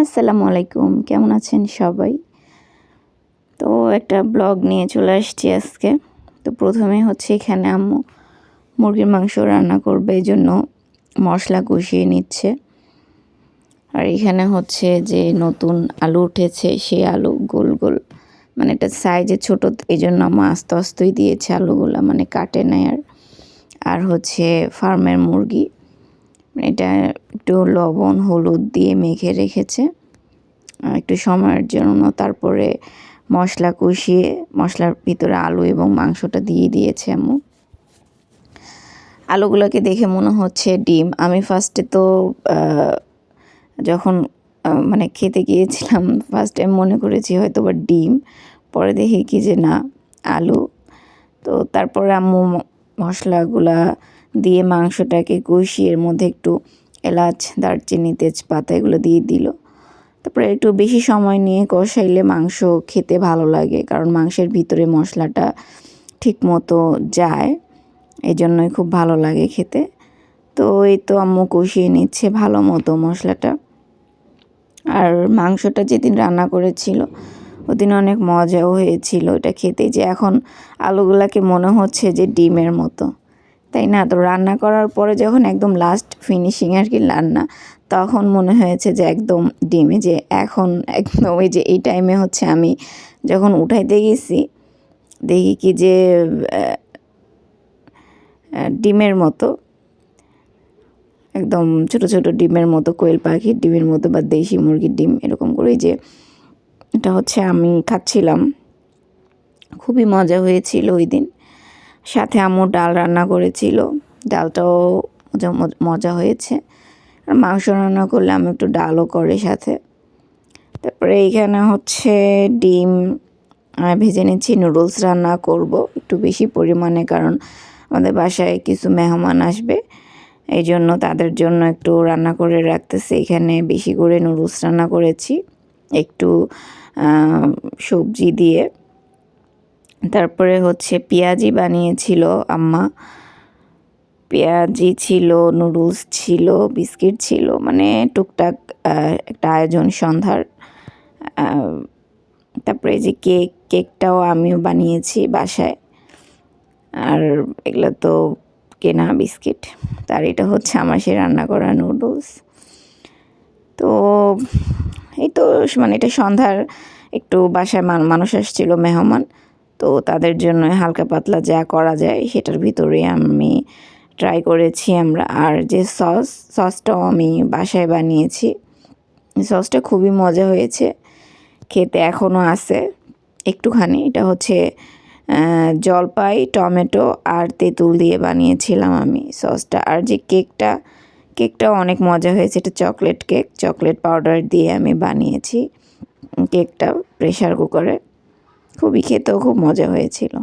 আসসালামু আলাইকুম, কেমন আছেন সবাই? তো একটা ব্লগ নিয়ে চলে আসছি আজকে। তো প্রথমে হচ্ছে এখানে আম্মু মুরগির মাংস রান্না করবে, এই জন্য মশলা কষিয়ে নিচ্ছে। আর এখানে হচ্ছে যে নতুন আলু উঠেছে, সেই আলু গোল গোল মানে এটা সাইজে ছোটো, এই জন্য আম্মু আস্তে আস্তেই দিয়েছে আলুগুলো মানে কাটে নেয় আর। আর হচ্ছে ফার্মের মুরগি এটা একটু লবণ, হলুদ দিয়ে মেখে রেখেছে। একটু সময়ের জন্য তারপরে মশলা কষিয়ে, মশলার ভিতরে আলু এবং মাংসটা দিয়ে দিয়েছে আম্মু। আলুগুলোকে দেখে মনে হচ্ছে ডিম। আমি ফার্স্টে তো যখন মানে খেতে গিয়েছিলাম ফার্স্টে মনে করেছি হয়তো বা ডিম, পরে দেখি কি যে না, আলু। তো তারপরে আম্মু মশলাগুলা দিয়ে মাংসটাকে কষিয়ে এর মধ্যে একটু এলাচ, দারচিনি, তেজপাতা এগুলো দিয়ে দিল। তারপরে একটু বেশি সময় নিয়ে কষাইলে মাংস খেতে ভালো লাগে, কারণ মাংসের ভিতরে মশলাটা ঠিক মতো যায় এই জন্যই খুব ভালো লাগে খেতে। তো এই তো আম্মু কষিয়ে নিচ্ছে ভালো মতো মশলাটা। আর মাংসটা যেদিন রান্না করেছিল, ওদিন অনেক মজাও হয়েছিল এটা খেতে, যে এখন আলুগুলাকে মনে হচ্ছে যে ডিমের মতো। তাই না? তো রান্না করার পরে যখন একদম লাস্ট ফিনিশিং আর কি রান্না, তখন মনে হয়েছে যে একদম ডিমে। যে এখন একদম ওই যে এই টাইমে হচ্ছে আমি যখন উঠাইতে গেছি, দেখি কি যে ডিমের মতো, একদম ছোট ছোট ডিমের মতো কোয়েল পাখির ডিমের মতো বা দেশি মুরগির ডিম, এরকম করে যে এটা হচ্ছে আমি খাচ্ছিলাম। খুবই মজা হয়েছিল ওই দিন। সাথে আম্মু ডাল রান্না করেছিল। ডালটাও মজা হয়েছে। আর মাংস রান্না করলে আমি একটু ডালও করে সাথে। তারপরে এইখানে হচ্ছে ডিম ভেজে নিচ্ছি, নুডলস রান্না করব একটু বেশি পরিমাণে কারণ আমাদের বাসায় কিছু মেহমান আসবে। এই জন্য তাদের জন্য একটু রান্না করে রাখতেছে। এখানে বেশি করে নুডলস রান্না করেছি। একটু সবজি দিয়ে। তারপরে হচ্ছে পেঁয়াজি বানিয়েছিল আম্মা। পেঁয়াজি ছিল, নুডলস ছিল, বিস্কিট ছিল মানে টুকটাক একটা আয়োজন সন্ধ্যার। তারপরে যে কেক, কেকটাও আমিও বানিয়েছি বাসায়। আর এগুলো তো কেনা বিস্কিট। তার এটা হচ্ছে আমার সে রান্না করা নুডলস। তো এই তো মানে এটা সন্ধ্যার একটু বাসায় মানুষ আসছিল, মেহমান। তো তাদের জন্য হালকা পাতলা যা করা যায়, সেটার ভিতরে আমি ট্রাই করেছি আমরা। আর যে সস সসটাও আমি বাসায় বানিয়েছি। সসটা খুবই মজা হয়েছে, খেতে এখনও আছে। একটুখানি, এটা হচ্ছে জলপাই, টমেটো আর তেঁতুল দিয়ে বানিয়েছিলাম আমি সসটা আর যে কেকটা কেকটাও অনেক মজা হয়েছে, এটা চকলেট কেক চকলেট পাউডার দিয়ে আমি বানিয়েছি। কেকটা প্রেশার কুকারে খুবই খেতেও খুব মজা হয়েছিল।